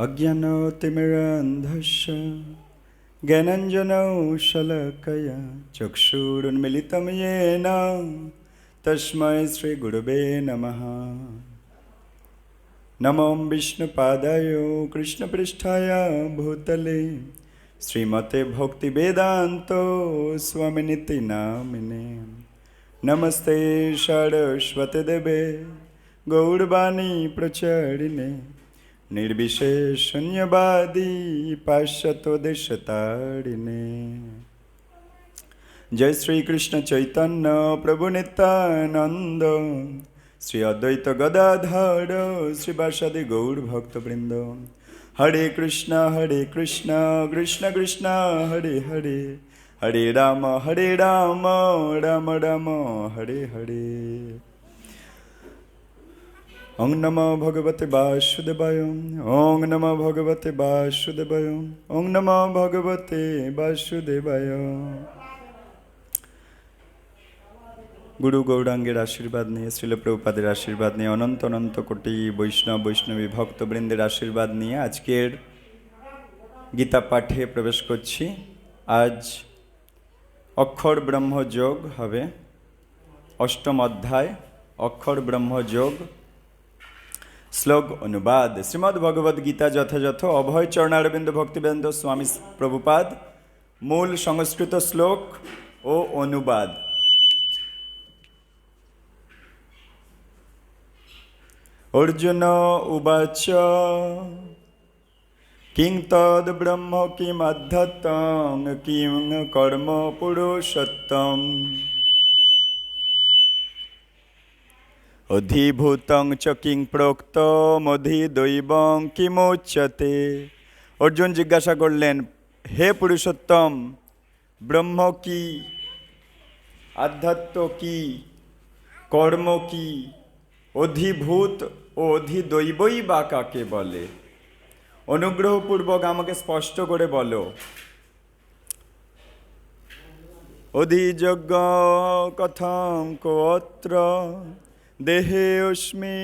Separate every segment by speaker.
Speaker 1: अज्ञानतिमिरान्धस्य ज्ञानञ्जनौशलकया चक्षुरुन्मिलितं येन तस्मै श्रीगुरुवे नमः नमो विष्णुपादाय कृष्णपृष्ठाय भूतले श्रीमते भोक्तिवेदान्तो स्वामिनिति नामिने नमस्ते षडश्वतदेवे गौरवाणी प्रचरिणे নির্বিশেষ শূন্যবাদী পাশ্চাত্য দেশ তাড়িনে জয় শ্রীকৃষ্ণ চৈতন্য প্রভু নিত্যানন্দ শ্রী অদ্বৈত গদাধর শ্রীবাসাদি গৌর ভক্তবৃন্দ হরে কৃষ্ণ হরে কৃষ্ণ কৃষ্ণ কৃষ্ণ হরে হরে হরে রাম হরে রাম রাম রাম হরে হরে ॐ নম ভগবতে বাসুদেবায় ওং নম ভগবতে वासुदेवाय ওং नमो ভগবতে वासुदेवाय
Speaker 2: গুরু গৌরাঙ্গের আশীর্বাদ নিয়ে শিলপ্রভুপাদের আশীর্বাদ নিয়ে অনন্ত অনন্ত কোটি বৈষ্ণব বৈষ্ণবী ভক্তবৃন্দের আশীর্বাদ নিয়ে আজকের গীতা পাঠে প্রবেশ করছি আজ অক্ষর ব্রহ্মযোগ হবে অষ্টম অধ্যায় অক্ষর ব্রহ্মযোগ যোগ শ্লোক অনুবাদ শ্রীমদ্ ভগবদ গীতা যথাযথ অভয় চরণারবিন্দ ভক্তিবেন্দ স্বামী প্রভুপাদ মূল সংস্কৃত শ্লোক ও অনুবাদ অর্জুন উবাচ কিং তদ ব্রহ্ম কিম আধ্যাত্ম কিং কর্ম পুরুষোত্তম অধিভূতং চ কিং মধি দৈবং কিমোচ্যতে অর্জুন জিজ্ঞাসা করলেন হে পুরুষোত্তম ব্রহ্ম কি আধ্যাত্ম কি কর্ম কি অধিভূত ও অধিদৈবই বা কাকে বলে অনুগ্রহপূর্বক আমাকে স্পষ্ট করে বলো অধিযোগ্য কথ কোত্র দেহে অস্মি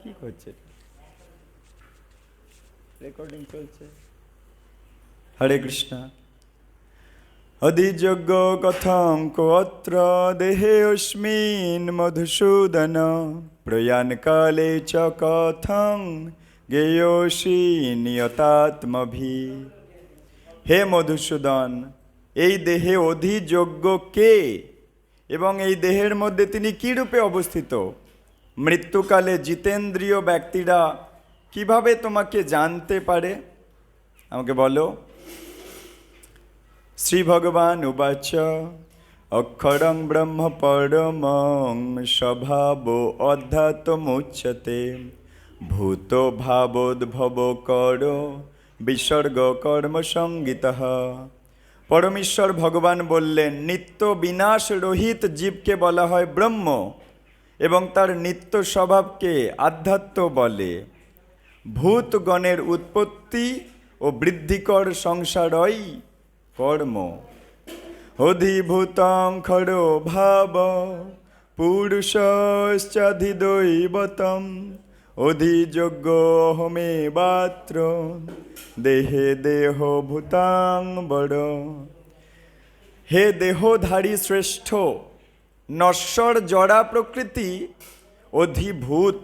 Speaker 2: কি হচ্ছে রেকর্ডিং চলছে হরে কৃষ্ণ অধিযোগ্য কথম কত্র দেহে অস্মিন মধুসূদন প্রয়াণকালে চ কথং গেয়সী হে মধুসূদন এই দেহে অধিযোগ্য কে এবং এই দেহের মধ্যে তিনি কী রূপে অবস্থিত মৃত্যুকালে জিতেন্দ্রীয় ব্যক্তিরা কিভাবে তোমাকে জানতে পারে আমাকে বলো শ্রী ভগবান উবাচ অক্ষরং ব্রহ্ম পরমং স্বভাব মুচ্ছতে ভূত ভাবোদ্ভব কর বিসর্গ কর্ম সঙ্গীত পরমেশ্বর ভগবান বললেন নিত্য বিনাশ রহিত জীবকে বলা হয় ব্রহ্ম এবং তার নিত্য স্বভাবকে আধ্যাত্ম বলে ভূতগণের উৎপত্তি ও বৃদ্ধিকর সংসারই কর্ম অধিভূতং খর ভাব পুরুষশ্চাধিদৈবতম অধিযোগ্য হোমে বাত্র দেহে দেহ ভূতাং বড় হে দেহধারী শ্রেষ্ঠ নশ্বর জড়া প্রকৃতি অধিভূত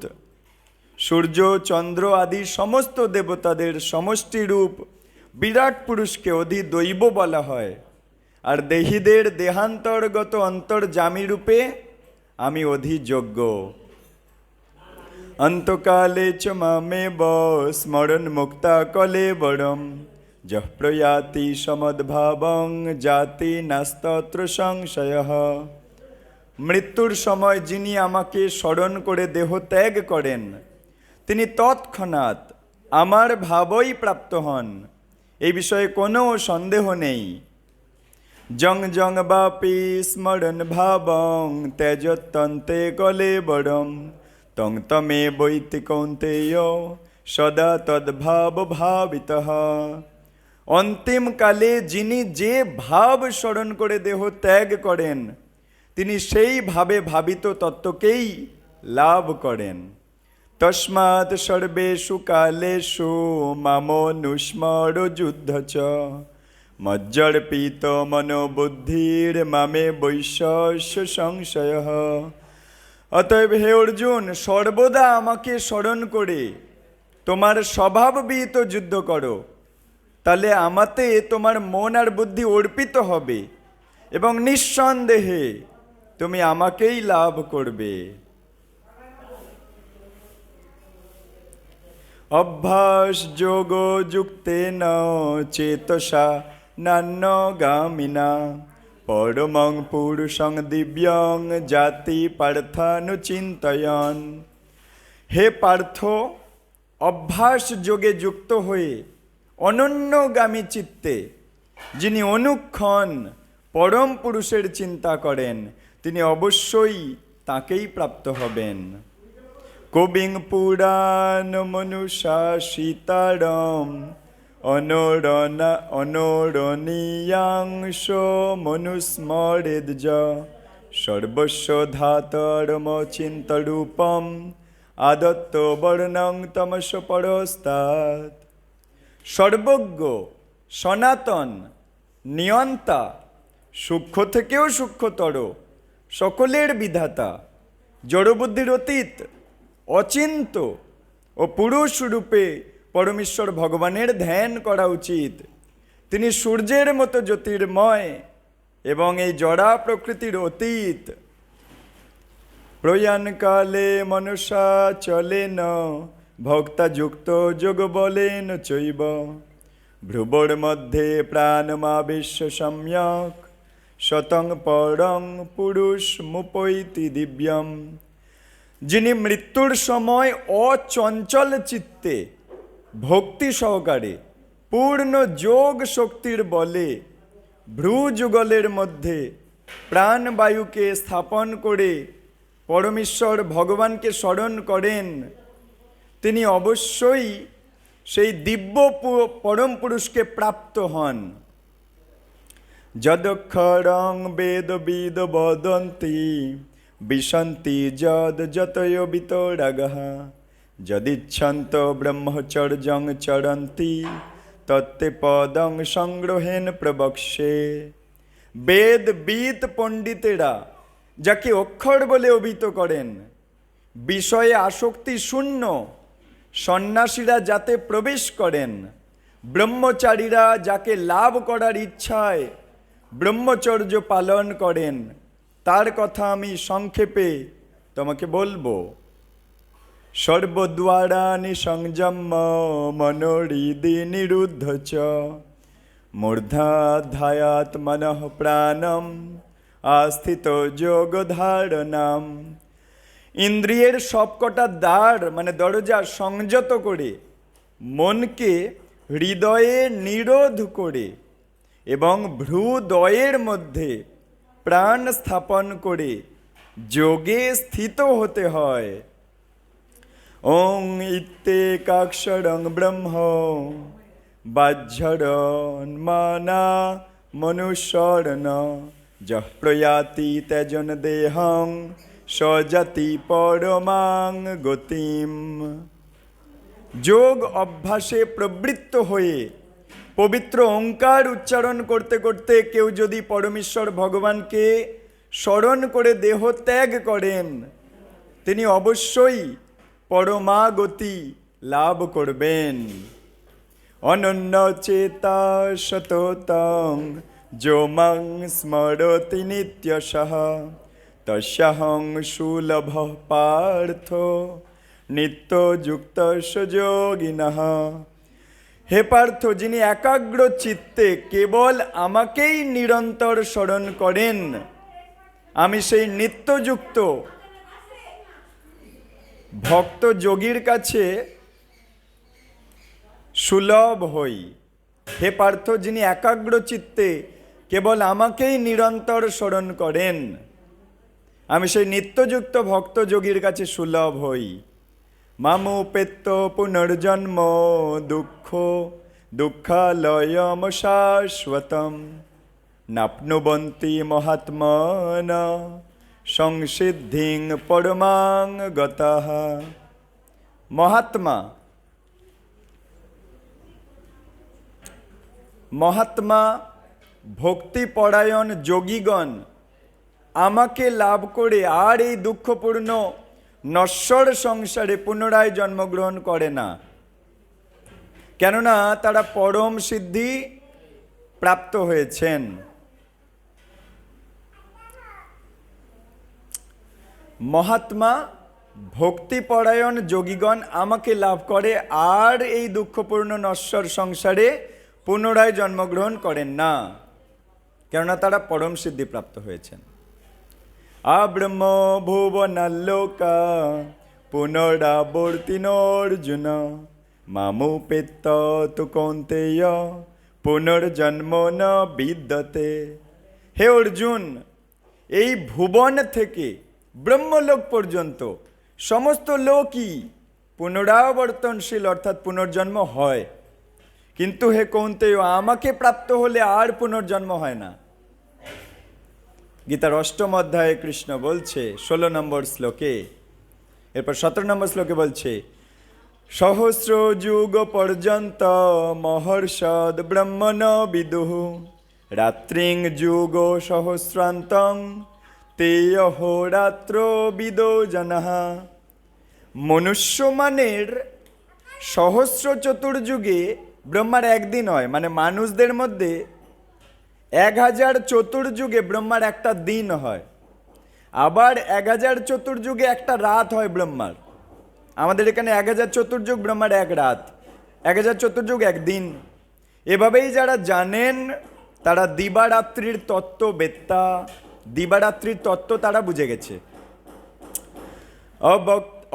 Speaker 2: সূর্য চন্দ্র আদি সমস্ত দেবতাদের সমষ্টিরূপ বিরাট পুরুষকে দৈব বলা হয় আর দেহীদের দেহান্তর্গত অন্তর্জামী রূপে আমি অধিযোগ্য অন্তকালে চমামে ব স্মরণ মুক্তা কলে বরম যপ্রয়াতি প্রয়াতি সমদ্ভাবং জাতি নাস্তত্র সংশয় মৃত্যুর সময় যিনি আমাকে স্মরণ করে দেহ ত্যাগ করেন তিনি তৎক্ষণাৎ আমার ভাবই প্রাপ্ত হন এই বিষয়ে কোনো সন্দেহ নেই জং জং বাপি স্মরণ ভাবং তন্তে কলে বরম তং তমে বৈতি কৌন্তেয় সদা তদ্ভাব ভাবিত অন্তিমকালে যিনি যে ভাব স্মরণ করে দেহ ত্যাগ করেন তিনি সেইভাবে ভাবিত তত্ত্বকেই লাভ করেন তস্মাৎ সর্বেষু সু মামনুস্মর যুদ্ধ চ মজ্জর্পিত মনোবুদ্ধির মামে বৈশ্য সংশয় অতএব হে অর্জুন সর্বদা আমাকে স্মরণ করে তোমার স্বভাববিহিত যুদ্ধ করো তাহলে আমাতে তোমার মন আর বুদ্ধি অর্পিত হবে এবং নিঃসন্দেহে তুমি আমাকেই লাভ করবে অভ্যাস যোগ যুক্তে ন চেতসা নান্ন গামিনা পরমং পুরুষং দিব্যং জাতি পার্থানুচিন্তয়ন হে পার্থ অভ্যাস যোগে যুক্ত হয়ে অনন্যগামী চিত্তে যিনি অনুক্ষণ পরম পুরুষের চিন্তা করেন তিনি অবশ্যই তাকেই প্রাপ্ত হবেন কবিং পুরাণ মনুষা সীতারম অনরণা অনরণীয়াংশ মনুস্মরেদ্য সর্বস্ব ধাতরম চিন্তরূপম আদত্ত বর্ণং তমস পরস্তাত সর্বজ্ঞ সনাতন নিয়ন্তা সূক্ষ্ম থেকেও সূক্ষ্মতর সকলের বিধাতা জড়বুদ্ধির অতীত অচিন্ত ও পুরুষ রূপে পরমেশ্বর ভগবানের ধ্যান করা উচিত তিনি সূর্যের মতো জ্যোতির্ময় এবং এই জড়া প্রকৃতির অতীত প্রয়াণকালে মনসা চলে ন ভক্তা যুক্ত যোগ বলেন চৈব ভ্রুবর মধ্যে বিশ্ব সম্যক শতং পরং পুরুষ মুপৈতি দিব্যম যিনি মৃত্যুর সময় অচঞ্চল চিত্তে ভক্তি সহকারে পূর্ণ যোগ শক্তির বলে ভ্রু যুগলের মধ্যে প্রাণবায়ুকে স্থাপন করে পরমেশ্বর ভগবানকে স্মরণ করেন তিনি অবশ্যই সেই দিব্য পরম পুরুষকে প্রাপ্ত হন যদক্ষরং বেদ বিদ বদন্তি বিশন্তি যদ যতয় বিতরাগহ যদিচ্ছন্ত ব্রহ্মচর্যং চরন্তি তত্তে পদং সংগ্রহেণ প্রবক্ষে বেদ বিত পণ্ডিতেরা যাকে অক্ষর বলে অভিহিত করেন বিষয়ে আসক্তি শূন্য সন্ন্যাসীরা যাতে প্রবেশ করেন ব্রহ্মচারীরা যাকে লাভ করার ইচ্ছায় ব্রহ্মচর্য পালন করেন তার কথা আমি সংক্ষেপে তোমাকে বলবো সর্বদ্বারানি সংযম মনোরিদি নিরুদ্ধ চ মূর্ধাধ্যায়াত মনঃ প্রাণম আস্থিত যোগ ধারণাম ইন্দ্রিয়ের সবকটা দ্বার মানে দরজা সংযত করে মনকে হৃদয়ে নিরোধ করে এবং ভ্রুদয়ের মধ্যে প্রাণ স্থাপন করে যোগে স্থিত হতে হয় ওং ইত্যে কাক্ষরং ব্রহ্ম বাহ্যরণ মানা মনুষ্যরণ যহ প্রয়াতি তেজন দেহং সজাতি পরমাং গতিম যোগ অভ্যাসে প্রবৃত্ত হয়ে পবিত্র ওঙ্কার উচ্চারণ করতে করতে কেউ যদি পরমেশ্বর ভগবানকে স্মরণ করে দেহ ত্যাগ করেন তিনি অবশ্যই পরমাগতি লাভ করবেন অনন্য চেতা শততং যোমং স্মরতি নিত্যশ তস্যহং সুলভ পার্থ নিত্যযুক্ত যোগিনঃ হে পার্থ যিনি একাগ্র চিত্তে কেবল আমাকেই নিরন্তর স্মরণ করেন আমি সেই নিত্যযুক্ত ভক্ত যোগীর কাছে সুলভ হই হে পার্থ যিনি একাগ্র চিত্তে কেবল আমাকেই নিরন্তর স্মরণ করেন আমি সেই নিত্যযুক্ত ভক্ত যোগীর কাছে সুলভ হই পেত্ত পুনর্জন্ম দুঃখ দুঃখালয়ম শাশ্বতম নাপ্নুবন্তি মহাত্মন সংসিদ্ধিং পরমাং গতঃ মহাত্মা মহাত্মা ভক্তিপরায়ণ যোগীগণ আমাকে লাভ করে আর এই দুঃখপূর্ণ নশ্বর সংসারে পুনরায় জন্মগ্রহণ করে না কেননা তারা পরম সিদ্ধি প্রাপ্ত হয়েছেন মহাত্মা ভক্তিপরায়ণ যোগীগণ আমাকে লাভ করে আর এই দুঃখপূর্ণ নশ্বর সংসারে পুনরায় জন্মগ্রহণ করেন না কেননা তারা পরম সিদ্ধি প্রাপ্ত হয়েছেন આ બ્રહ્મ ભુવન લોકા মামু મામુપિત્ત તુ કૌંતેય পুনর্জন্ম ন বিদ্যতে হে অর্জুন এই ভুবন থেকে ব্রহ্মলোক পর্যন্ত সমস্ত লোকই পুনরাবর্তনশীল অর্থাৎ পুনর্জন্ম হয় কিন্তু হে কৌন্তেয় আমাকে প্রাপ্ত হলে আর পুনর্জন্ম হয় না গীতার অষ্টম অধ্যায়ে কৃষ্ণ বলছে ষোলো নম্বর শ্লোকে এরপর সতেরো নম্বর শ্লোকে বলছে সহস্র যুগ পর্যন্ত মহর্ষদ ব্রহ্মণ বিদুহ রাত্রিং যুগ সহস্রান্তং তেয়হ রাত্র বিদ জনহা মনুষ্য মানের সহস্র চতুর্যুগে ব্রহ্মার একদিন হয় মানে মানুষদের মধ্যে এক হাজার চতুর্যুগে ব্রহ্মার একটা দিন হয় আবার এক হাজার চতুর্যুগে একটা রাত হয় ব্রহ্মার আমাদের এখানে এক হাজার চতুর্যুগ ব্রহ্মার এক রাত এক হাজার চতুর্যুগ একদিন এভাবেই যারা জানেন তারা দিবারাত্রির তত্ত্ব বেত্তা দিবারাত্রির তত্ত্ব তারা বুঝে গেছে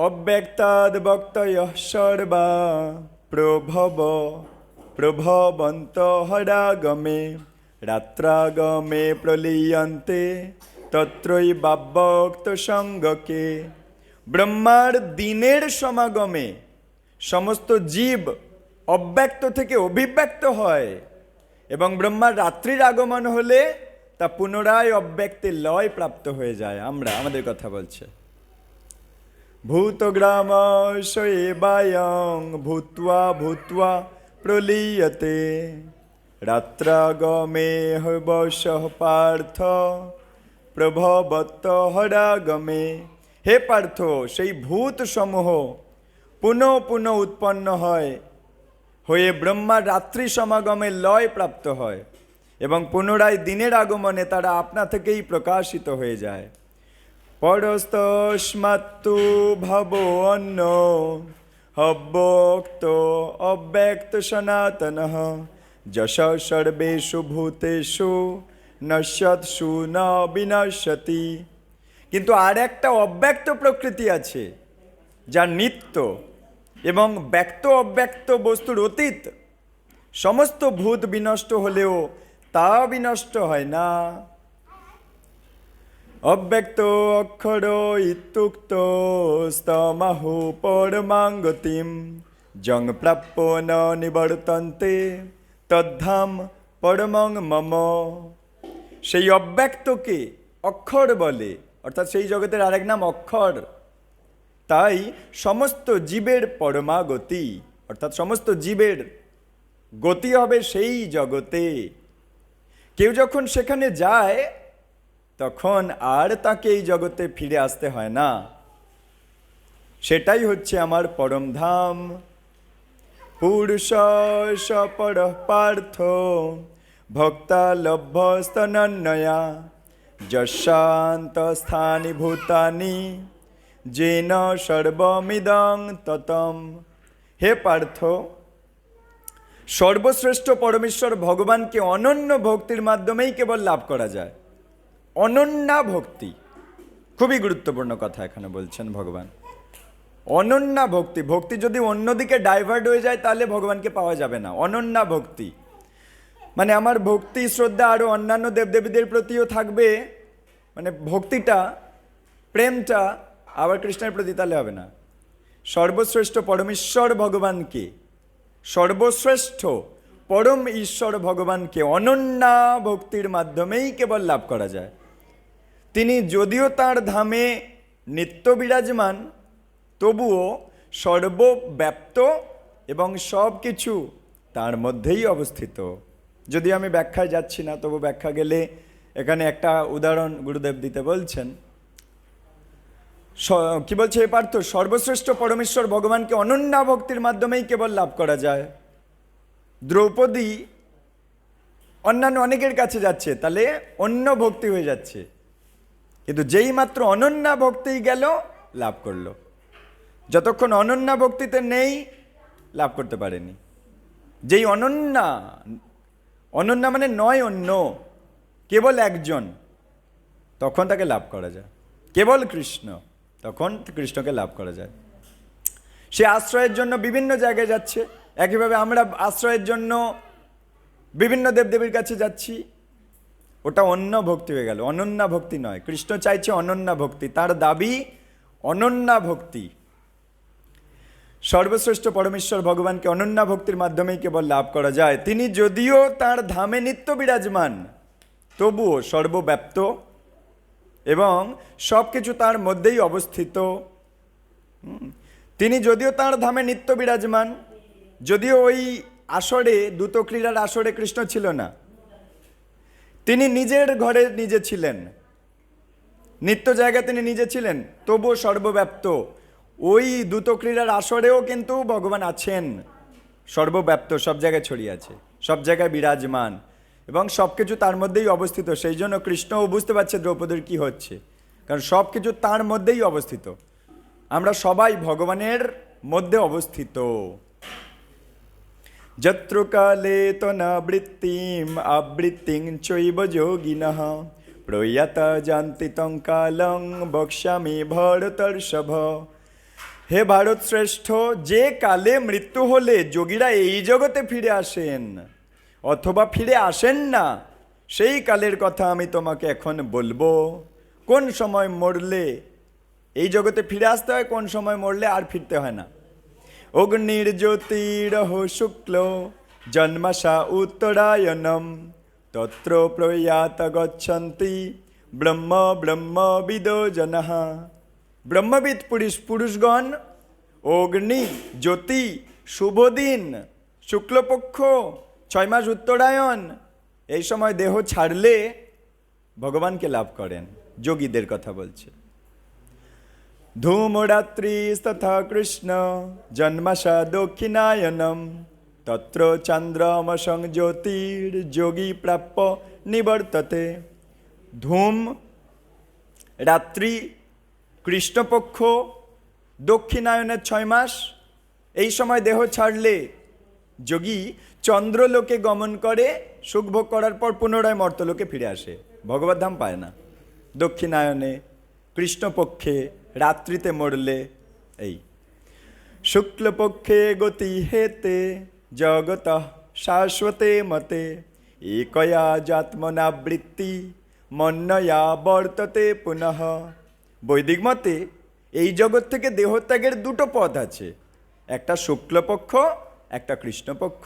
Speaker 2: অব্যক্তাদ বক্ত সর্বা প্রভব প্রভবন্ত হরাগমে রাত্রাগমে প্রলীয়ন্তে তত্রই বাব্যক্ত সঙ্গকে ব্রহ্মার দিনের সমাগমে সমস্ত জীব অব্যক্ত থেকে অভিব্যক্ত হয় এবং ব্রহ্মার রাত্রির আগমন হলে তা পুনরায় অব্যক্তি লয় প্রাপ্ত হয়ে যায় আমরা আমাদের কথা বলছে ভূতগ্রাম শয়েবায়ং ভূত্বা ভূত্বা প্রলীয়তে রাত্রাগমেহ বস পার্থ প্রভবত হরাগমে হে পার্থ সেই ভূত সমূহ পুনঃ পুনঃ উৎপন্ন হয় হয়ে ব্রহ্মার রাত্রি সমাগমে লয় প্রাপ্ত হয় এবং পুনরায় দিনের আগমনে তারা আপনা থেকেই প্রকাশিত হয়ে যায় পরস্তস্মাত্তু ভব অন্য অব্যক্ত অব্যক্ত সনাতন যশ সর্বেষু ভূতেষু নশ্যৎসু ন বিনশ্যতি কিন্তু আর একটা অব্যক্ত প্রকৃতি আছে যা নিত্য এবং ব্যক্ত অব্যক্ত বস্তুর অতীত সমস্ত ভূত বিনষ্ট হলেও তা বিনষ্ট হয় না অব্যক্ত অক্ষর ইত্যুক্ত স্তমাহু পরমাঙ্গতিম জং প্রাপ্য ন নিবর্তন্তে তদ্ধাম পরমং মম সেই অব্যক্তকে অক্ষর বলে অর্থাৎ সেই জগতের আরেক নাম অক্ষর তাই সমস্ত জীবের পরমাগতি অর্থাৎ সমস্ত জীবের গতি হবে সেই জগতে কেউ যখন সেখানে যায় তখন আর তাকে এই জগতে ফিরে আসতে হয় না সেটাই হচ্ছে আমার পরমধাম পুরুষ সপর পার্থ যশান্ত যশান্তস্থানি ভূতানি যেন সর্বমিদং ততম হে পার্থ সর্বশ্রেষ্ঠ পরমেশ্বর ভগবানকে অনন্য ভক্তির মাধ্যমেই কেবল লাভ করা যায় অনন্যা ভক্তি খুবই গুরুত্বপূর্ণ কথা এখানে বলছেন ভগবান অনন্যা ভক্তি ভক্তি যদি অন্যদিকে ডাইভার্ট হয়ে যায় তাহলে ভগবানকে পাওয়া যাবে না অনন্যা ভক্তি মানে আমার ভক্তি শ্রদ্ধা আরও অন্যান্য দেবদেবীদের প্রতিও থাকবে মানে ভক্তিটা প্রেমটা আবার কৃষ্ণের প্রতি তাহলে হবে না সর্বশ্রেষ্ঠ পরমেশ্বর ভগবানকে সর্বশ্রেষ্ঠ পরম ঈশ্বর ভগবানকে অনন্যা ভক্তির মাধ্যমেই কেবল লাভ করা যায় তিনি যদিও তার ধামে নিত্য বিরাজমান তবুও সর্বব্যাপ্ত এবং সব কিছু তার মধ্যেই অবস্থিত যদি আমি ব্যাখ্যায় যাচ্ছি না তবু ব্যাখ্যা গেলে এখানে একটা উদাহরণ গুরুদেব দিতে বলছেন কি বলছে এ পার্থ সর্বশ্রেষ্ঠ পরমেশ্বর ভগবানকে অনন্যা ভক্তির মাধ্যমেই কেবল লাভ করা যায় দ্রৌপদী অন্যান্য অনেকের কাছে যাচ্ছে তাহলে অন্য ভক্তি হয়ে যাচ্ছে কিন্তু যেই মাত্র অনন্যা ভক্তি গেল লাভ করলো যতক্ষণ অনন্যা ভক্তিতে নেই লাভ করতে পারেনি যেই অনন্যা অনন্যা মানে নয় অন্য কেবল একজন তখন তাকে লাভ করা যায় কেবল কৃষ্ণ তখন কৃষ্ণকে লাভ করা যায় সে আশ্রয়ের জন্য বিভিন্ন জায়গায় যাচ্ছে একইভাবে আমরা আশ্রয়ের জন্য বিভিন্ন দেবদেবীর কাছে যাচ্ছি ওটা অন্য ভক্তি হয়ে গেল অনন্যা ভক্তি নয় কৃষ্ণ চাইছে অনন্যা ভক্তি তার দাবি অনন্যা ভক্তি সর্বশ্রেষ্ঠ পরমেশ্বর ভগবানকে অনন্যা ভক্তির মাধ্যমেই কেবল লাভ করা যায় তিনি যদিও তার ধামে নিত্য বিরাজমান তবুও সর্বব্যাপ্ত এবং সব কিছু তার মধ্যেই অবস্থিত তিনি যদিও তার ধামে নিত্য বিরাজমান যদিও ওই আসরে ক্রীড়ার আসরে কৃষ্ণ ছিল না তিনি নিজের ঘরে নিজে ছিলেন নিত্য জায়গায় তিনি নিজে ছিলেন তবুও সর্বব্যাপ্ত ওই ক্রীড়ার আসরেও কিন্তু ভগবান আছেন সর্বব্যাপ্ত সব জায়গায় ছড়িয়ে আছে সব জায়গায় বিরাজমান এবং সব কিছু তার মধ্যেই অবস্থিত সেই জন্য কৃষ্ণও বুঝতে পারছে দ্রৌপদীর কি হচ্ছে কারণ সব কিছু তার মধ্যেই অবস্থিত আমরা সবাই ভগবানের মধ্যে অবস্থিত যত্রকালে তনাবৃত্তিম আবৃত্তিং চৈব যোগিনহ প্রয়াতা জান্তি কালং বক্ষ্যামি ভরতর্ষভ হে ভারত শ্রেষ্ঠ যে কালে মৃত্যু হলে যোগীরা এই জগতে ফিরে আসেন অথবা ফিরে আসেন না সেই কালের কথা আমি তোমাকে এখন বলবো কোন সময় মরলে এই জগতে ফিরে আসতে হয় কোন সময় মরলে আর ফিরতে হয় না অগ্নির জ্যোতিরহ শুক্ল জন্মাশা উত্তরায়ণম তত্র প্রয়াত গচ্ছন্তি ব্রহ্ম ব্রহ্মবিদ জনহা ব্রহ্মবিদ পুরুষ পুরুষগণ অগ্নি জ্যোতি শুভদিন শুক্লপক্ষ ছয় মাস উত্তরায়ণ এই সময় দেহ ছাড়লে ভগবানকে লাভ করেন যোগীদের কথা বলছে ধূমরাত্রি তথা কৃষ্ণ জন্মাশা দক্ষিণায়নম তত্র চন্দ্রমসং জ্যোতির যোগী প্রাপ্য নিবর্ততে ধূম রাত্রি কৃষ্ণপক্ষ দক্ষিণায়নের ছয় মাস এই সময় দেহ ছাড়লে যোগী চন্দ্রলোকে গমন করে সুখভোগ করার পর পুনরায় মর্তলোকে ফিরে আসে ভগবত ধাম পায় না দক্ষিণায়নে কৃষ্ণপক্ষে রাত্রিতে মরলে এই শুক্লপক্ষে গতি হেতে জগত শাশ্বতে মতে একয়া জাত্মনাবৃত্তি মন্নয়া বর্ততে পুনঃ বৈদিক মতে এই জগৎ থেকে দেহত্যাগের দুটো পথ আছে একটা শুক্লপক্ষ একটা কৃষ্ণপক্ষ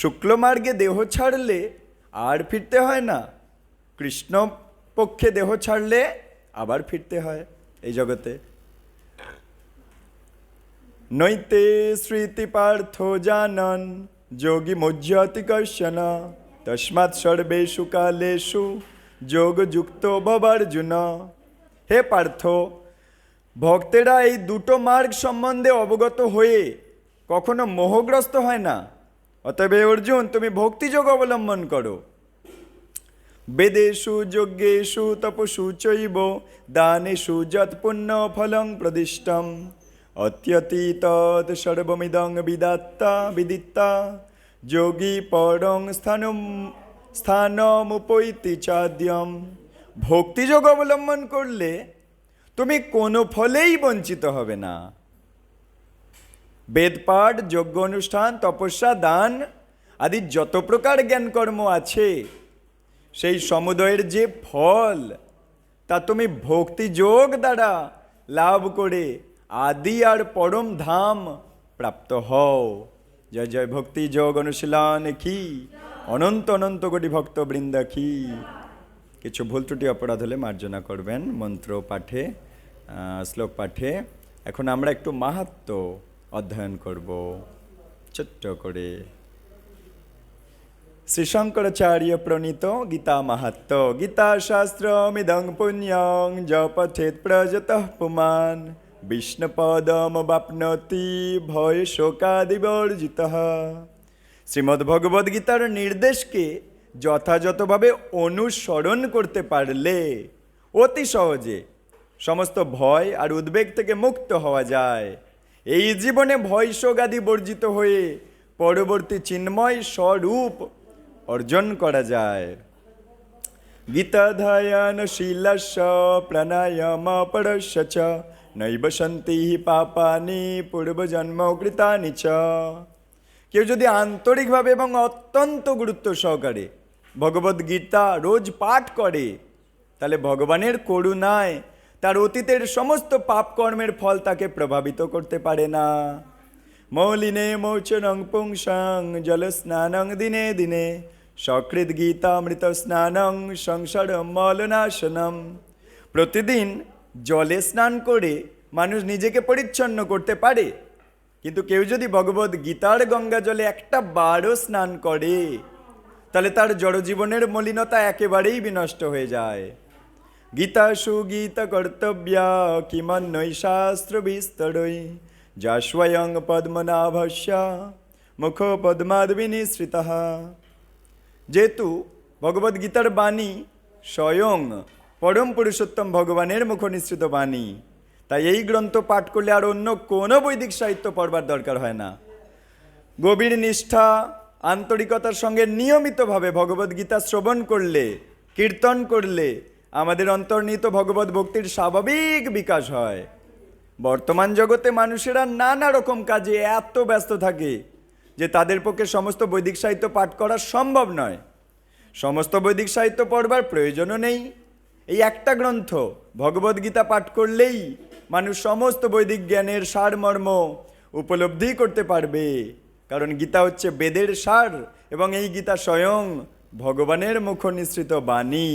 Speaker 2: শুক্ল মার্গে দেহ ছাড়লে আর ফিরতে হয় না কৃষ্ণ পক্ষে দেহ ছাড়লে আবার ফিরতে হয় এই জগতে নৈতে স্মৃতি পার্থ জানন যোগী মজ্জাতি কর্ষণ তস্মাৎ সর্বেষু কালেষু যোগযুক্ত ভবার্জুন হে পার্থ ভক্তেরা এই দুটো মার্গ সম্বন্ধে অবগত হয়ে কখনো মোহগ্রস্ত হয় না অতবে অর্জুন তুমি ভক্তিযোগ অবলম্বন করো বেদেশু যজ্ঞেশু তপসু চৈব দানেশু যৎপুণ্য ফলং প্রদিষ্টম অত্যতীত সর্বমিদং বিদাত্তা বিদিত্তা যোগী পরং স্থানম স্থানমুপৈতি চাদ্যম ভক্তিযোগ অবলম্বন করলে তুমি কোনো ফলেই বঞ্চিত হবে না বেদপাঠ যোগ্য অনুষ্ঠান তপস্যা দান আদি যত প্রকার জ্ঞানকর্ম আছে সেই সমুদয়ের যে ফল তা তুমি ভক্তিযোগ দ্বারা লাভ করে আদি আর পরম ধাম প্রাপ্ত হও জয় জয় ভক্তি যোগ অনুশীলন কি অনন্ত অনন্ত কোটি ভক্তবৃন্দ কি কিছু ভুল ত্রুটি অপরাধ হলে মার্জনা করবেন মন্ত্র পাঠে শ্লোক পাঠে এখন আমরা একটু মাহাত্ম অধ্যয়ন করব ছোট্ট করে শ্রী শঙ্করাচার্য প্রণীত গীতা মাহাত্ম গীতা শাস্ত্র মৃদং পুণ্যং জপথেত প্রজত পুমান বিষ্ণুপদম বাপনতি ভয় শোকাদি শোকাদিবর্জিত শ্রীমদ্ভগবদ্গীতার নির্দেশকে যথাযথভাবে অনুসরণ করতে পারলে অতি সহজে সমস্ত ভয় আর উদ্বেগ থেকে মুক্ত হওয়া যায় এই জীবনে ভয় সোগাদি বর্জিত হয়ে পরবর্তী চিন্ময় স্বরূপ অর্জন করা যায় গীতাধায়ন শীলস প্রাণায়াম চ নৈব পাপানি পূর্বজন্ম কৃতানি চ কেউ যদি আন্তরিকভাবে এবং অত্যন্ত গুরুত্ব সহকারে ভগবদ্গীতা রোজ পাঠ করে তাহলে ভগবানের করুণায় তার অতীতের সমস্ত পাপকর্মের ফল তাকে প্রভাবিত করতে পারে না মৌলিনে মৌচনং পুংসং জল স্নানং দিনে দিনে সকৃত গীতা মৃত স্নানং সংসার মলনাশনম প্রতিদিন জলে স্নান করে মানুষ নিজেকে পরিচ্ছন্ন করতে পারে কিন্তু কেউ যদি ভগবত গীতার গঙ্গা জলে একটা বারও স্নান করে তাহলে তার জড়জীবনের মলিনতা একেবারেই বিনষ্ট হয়ে যায় গীতা সুগীত কর্তব্য কিমন্নই শাস্ত্র বিস্তরই যা স্বয়ং পদ্মনাভস্য মুখ পদ্মাদ্বিনিশ্রিত যেহেতু ভগবদ্গীতার বাণী স্বয়ং পরম পুরুষোত্তম ভগবানের মুখ নিঃসৃত বাণী তাই এই গ্রন্থ পাঠ করলে আর অন্য কোনো বৈদিক সাহিত্য পড়বার দরকার হয় না গভীর নিষ্ঠা আন্তরিকতার সঙ্গে নিয়মিতভাবে ভগবদ্গীতা শ্রবণ করলে কীর্তন করলে আমাদের অন্তর্নিহিত ভগবত ভক্তির স্বাভাবিক বিকাশ হয় বর্তমান জগতে মানুষেরা নানা রকম কাজে এত ব্যস্ত থাকে যে তাদের পক্ষে সমস্ত বৈদিক সাহিত্য পাঠ করা সম্ভব নয় সমস্ত বৈদিক সাহিত্য পড়বার প্রয়োজনও নেই এই একটা গ্রন্থ ভগবদ্গীতা পাঠ করলেই মানুষ সমস্ত বৈদিক জ্ঞানের সারমর্ম উপলব্ধি করতে পারবে কারণ গীতা হচ্ছে বেদের সার এবং এই গীতা স্বয়ং ভগবানের মুখ নিঃসৃত বাণী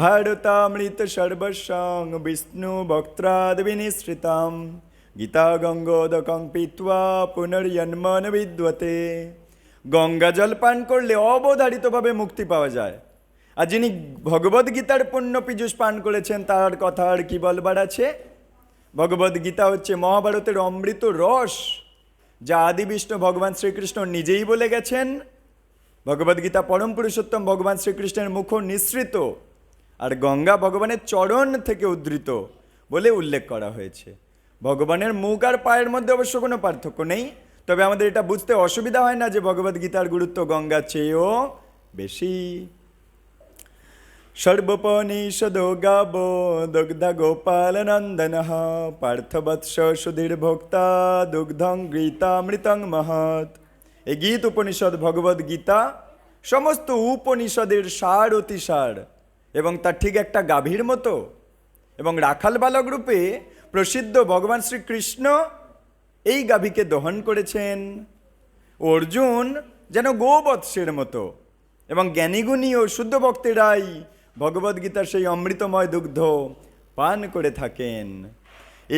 Speaker 2: ভারতামৃত সর্বসং বিষ্ণু ভক্তাদ বিনিশ্রিতাম গীতা গঙ্গোদকং পিত্বা পুনর্জন্মন বিদ্বতে গঙ্গা জল পান করলে অবধারিতভাবে মুক্তি পাওয়া যায় আর যিনি ভগবদ্গীতার পুণ্য পীযুষ পান করেছেন তার কথা আর কি বলবার আছে ভগবদ্গীতা হচ্ছে মহাভারতের অমৃত রস যা আদি বিষ্ণু ভগবান শ্রীকৃষ্ণ নিজেই বলে গেছেন ভগবদ্গীতা পরম পুরুষোত্তম ভগবান শ্রীকৃষ্ণের মুখ নিঃসৃত আর গঙ্গা ভগবানের চরণ থেকে উদ্ধৃত বলে উল্লেখ করা হয়েছে ভগবানের মুখ আর পায়ের মধ্যে অবশ্য কোনো পার্থক্য নেই তবে আমাদের এটা বুঝতে অসুবিধা হয় না যে ভগবদ্গীতার গুরুত্ব গঙ্গা চেয়েও বেশি षड्बोपनिषदो गाबो दुग्धगोपालनन्दनः পার্থবৎস সুধীর ভোক্তা দুগ্ধং গীতা মৃতং মহৎ এ গীত উপনিষদ ভগবদ গীতা সমস্ত উপনিষদের সার অতিসার এবং তার ঠিক একটা গাভীর মতো এবং রাখাল বালক রূপে প্রসিদ্ধ ভগবান শ্রীকৃষ্ণ এই গাভীকে দহন করেছেন অর্জুন যেন গোবৎসের মতো এবং জ্ঞানীগুণী ও শুদ্ধ ভক্তেরাই ভগবদ্গীতার সেই অমৃতময় দুগ্ধ পান করে থাকেন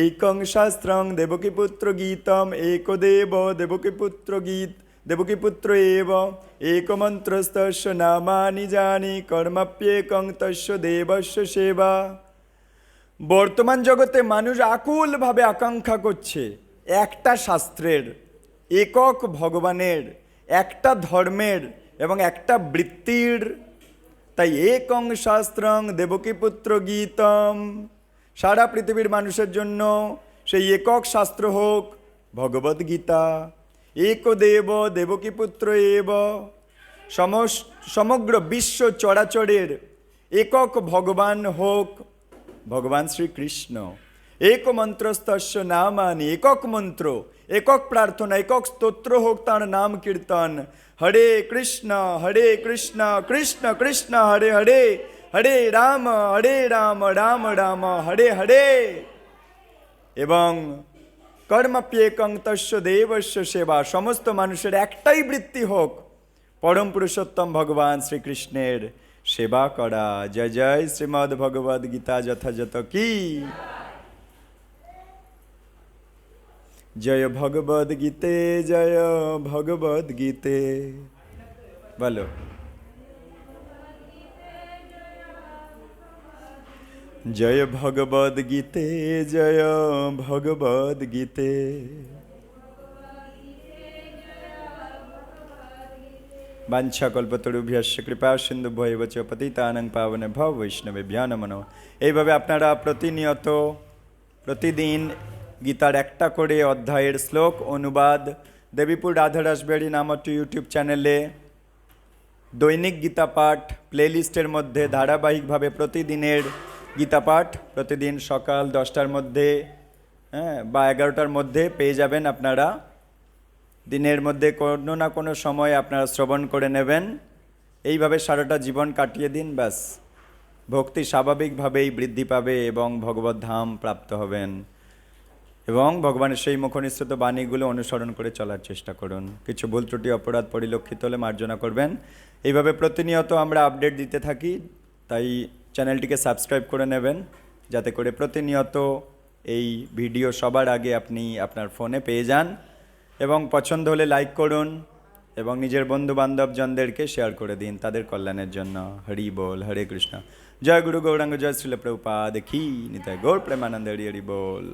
Speaker 2: একং শাস্ত্রং দেবকীপুত্র গীতম একদেব দেবকীপুত্র গীত দেবকীপুত্র এব একমন্ত্রস্তস্য নামানি জানি কর্মাপ্যেকং তস্য দেবস্য সেবা বর্তমান জগতে মানুষ আকুলভাবে আকাঙ্ক্ষা করছে একটা শাস্ত্রের একক ভগবানের একটা ধর্মের এবং একটা বৃত্তির তাই একং শাস্ত্রং দেবকীপুত্র গীতম সারা পৃথিবীর মানুষের জন্য সেই একক শাস্ত্র হোক ভগবদ্গীতা গীতা এক দেব দেবকীপুত্র এব সমগ্র বিশ্ব চরাচরের একক ভগবান হোক ভগবান শ্রীকৃষ্ণ এক মন্ত্রস্তস্য নামানি একক মন্ত্র একক প্রার্থনা একক স্তোত্র হোক তাঁর নাম কীর্তন হরে কৃষ্ণ হরে কৃষ্ণ কৃষ্ণ কৃষ্ণ হরে হরে হরে রাম হরে রাম রাম রাম হরে হরে এবং কর্মপ্যেকং তস্য দেবস্য সেবা সমস্ত মানুষের একটাই বৃত্তি হোক পরম পুরুষোত্তম ভগবান শ্রীকৃষ্ণের সেবা করা জয় জয় শ্রীমদ্ ভগবদ্ গীতা যথাযথ কী জয় ভগবদ গীতে জয় ভগবদ গীতে বলো জয় ভগবদ গীতে জয় ভগবদ গীতে বাঞ্ছাকল্পতরুভ্যস্য কৃপা সিন্ধু ভৈব চ পতিতানং পাবন ভব বৈষ্ণবে ভ্যান মনো এইভাবে আপনারা প্রতিনিয়ত প্রতিদিন গীতার একটা করে অধ্যায়ের শ্লোক অনুবাদ দেবীপুর রাধা রাসবেরি নামটি ইউটিউব চ্যানেলে দৈনিক গীতাপাঠ প্লেলিস্টের মধ্যে ধারাবাহিকভাবে প্রতিদিনের গীতাপাঠ প্রতিদিন সকাল দশটার মধ্যে হ্যাঁ বা এগারোটার মধ্যে পেয়ে যাবেন আপনারা দিনের মধ্যে কোনো না কোনো সময় আপনারা শ্রবণ করে নেবেন এইভাবে সারাটা জীবন কাটিয়ে দিন ব্যাস ভক্তি স্বাভাবিকভাবেই বৃদ্ধি পাবে এবং ভগবত ধাম প্রাপ্ত হবেন এবং ভগবানের সেই মুখনিঃসৃত বাণীগুলো অনুসরণ করে চলার চেষ্টা করুন কিছু ভুল ত্রুটি অপরাধ পরিলক্ষিত হলে মার্জনা করবেন এইভাবে প্রতিনিয়ত আমরা আপডেট দিতে থাকি তাই চ্যানেলটিকে সাবস্ক্রাইব করে নেবেন যাতে করে প্রতিনিয়ত এই ভিডিও সবার আগে আপনি আপনার ফোনে পেয়ে যান এবং পছন্দ হলে লাইক করুন এবং নিজের বন্ধু বান্ধবজনদেরকে শেয়ার করে দিন তাদের কল্যাণের জন্য হরি বল হরে কৃষ্ণ জয় গুরু গৌরাঙ্গ জয় শ্রীল প্রভুপাদ নিতাই গৌর প্রেমানন্দ হরি হরি বল